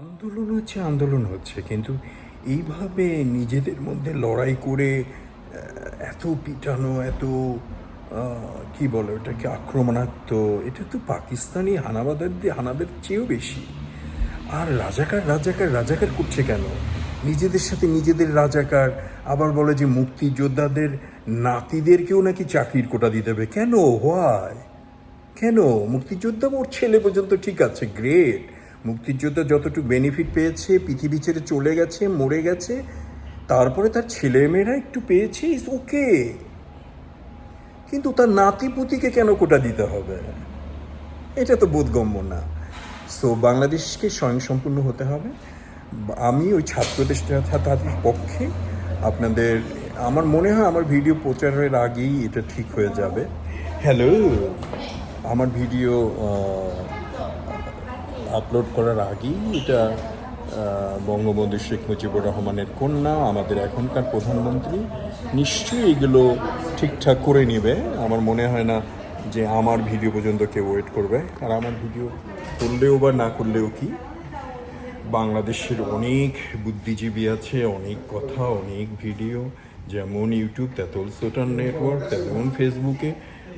আন্দোলন হচ্ছে আন্দোলন হচ্ছে, কিন্তু এইভাবে নিজেদের মধ্যে লড়াই করে এত পিটানো, এত কি বলে ওটাকে, আক্রমণাত্মক, এটা তো পাকিস্তানি হানাবাদের দিয়ে, হানাদের চেয়েও বেশি। আর রাজাকার রাজাকার রাজাকার করছে কেন? নিজেদের সাথে নিজেদের রাজাকার, আবার বলে যে মুক্তিযোদ্ধাদের নাতিদেরকেও নাকি চাকরির কোটা দিতে হবে। কেন? হোয়াই কেন? মুক্তিযোদ্ধা ওর ছেলে পর্যন্ত ঠিক আছে গ্রেট মুক্তিযোদ্ধা যতটুকু বেনিফিট পেয়েছে, পৃথিবী ছেড়ে চলে গেছে, মরে গেছে, তারপরে তার ছেলেমেয়েরা একটু পেয়েছে ইস ওকে কিন্তু তার নাতিপুতিকে কেন কোটা দিতে হবে? এটা তো বোধগম্য না। সো বাংলাদেশকে স্বয়ংসম্পূর্ণ হতে হবে। আমি ওই ছাত্রদের সাথে- পক্ষে আপনাদের, আমার মনে হয় আমার ভিডিও প্রচারের আগেই এটা ঠিক হয়ে যাবে। হ্যালো আমার ভিডিও আপলোড করার আগেই এটা বঙ্গবন্ধু শেখ মুজিবুর রহমানের কন্যা, আমাদের এখনকার প্রধানমন্ত্রী, নিশ্চয়ই এগুলো ঠিকঠাক করে নেবে। আমার মনে হয় না যে আমার ভিডিও পর্যন্ত কেউ ওয়েট করবে। আর আমার ভিডিও করলেও বা না করলেও কি? বাংলাদেশের অনেক বুদ্ধিজীবী আছে, অনেক কথা, অনেক ভিডিও, যেমন ইউটিউব, তেতল সোটার নেটওয়ার্ক তেমন ফেসবুকে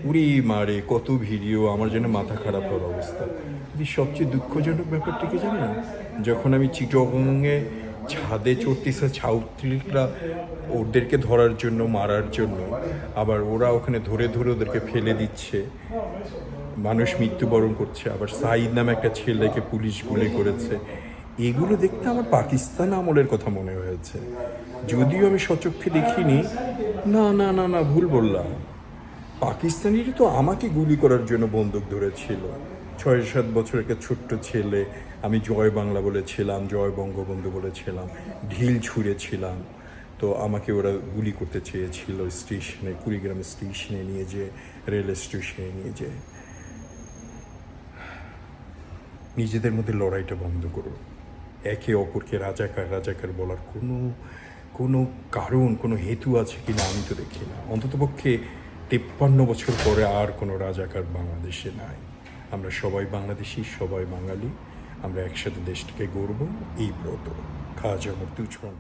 উড়ি মারে, কত ভিডিও, আমার যেন মাথা খারাপ হওয়ার অবস্থা। কিন্তু সবচেয়ে দুঃখজনক ব্যাপারটা কি জানেন? যখন আমি চিটগঙ্গে ছাদে চড়তেছে ছাউত্রিকরা ওদেরকে ধরার জন্য, মারার জন্য, আবার ওরা ওখানে ধরে ধরে ওদেরকে ফেলে দিচ্ছে, মানুষ মৃত্যুবরণ করছে, আবার সাইদ নামে একটা ছেলেকে পুলিশ গুলি করেছে, এগুলো দেখতে আমার পাকিস্তান আমলের কথা মনে হয়েছে। যদিও আমি সচক্ষে দেখিনি, না না না না, ভুল বললাম। পাকিস্তানিরা তো আমাকে গুলি করার জন্য বন্দুক ধরেছিল। ছয় সাত বছর একটা ছোট্ট ছেলে, আমি জয় বাংলা বলেছিলাম, জয় বঙ্গবন্ধু বলেছিলাম, ঢিল ছুঁড়েছিলাম। তো আমাকে ওরা গুলি করতে চেয়েছিল স্টেশনে, কুড়িগ্রাম স্টেশনে নিয়ে যে রেল স্টেশনে নিয়ে যে নিজেদের মধ্যে লড়াইটা বন্ধ করুন। একে অপরকে রাজাকার রাজাকার বলার কোনো কোনো কারণ, কোনো হেতু আছে কি না আমি তো দেখি না। অন্ততপক্ষে তেপ্পান্ন বছর পরে আর কোনো রাজাকার বাংলাদেশে নাই। আমরা সবাই বাংলাদেশি, সবাই বাঙালি। আমরা একসাথে দেশটাকে গড়ব। এই ব্রত। খাজা মূর্তি উচ্চারণ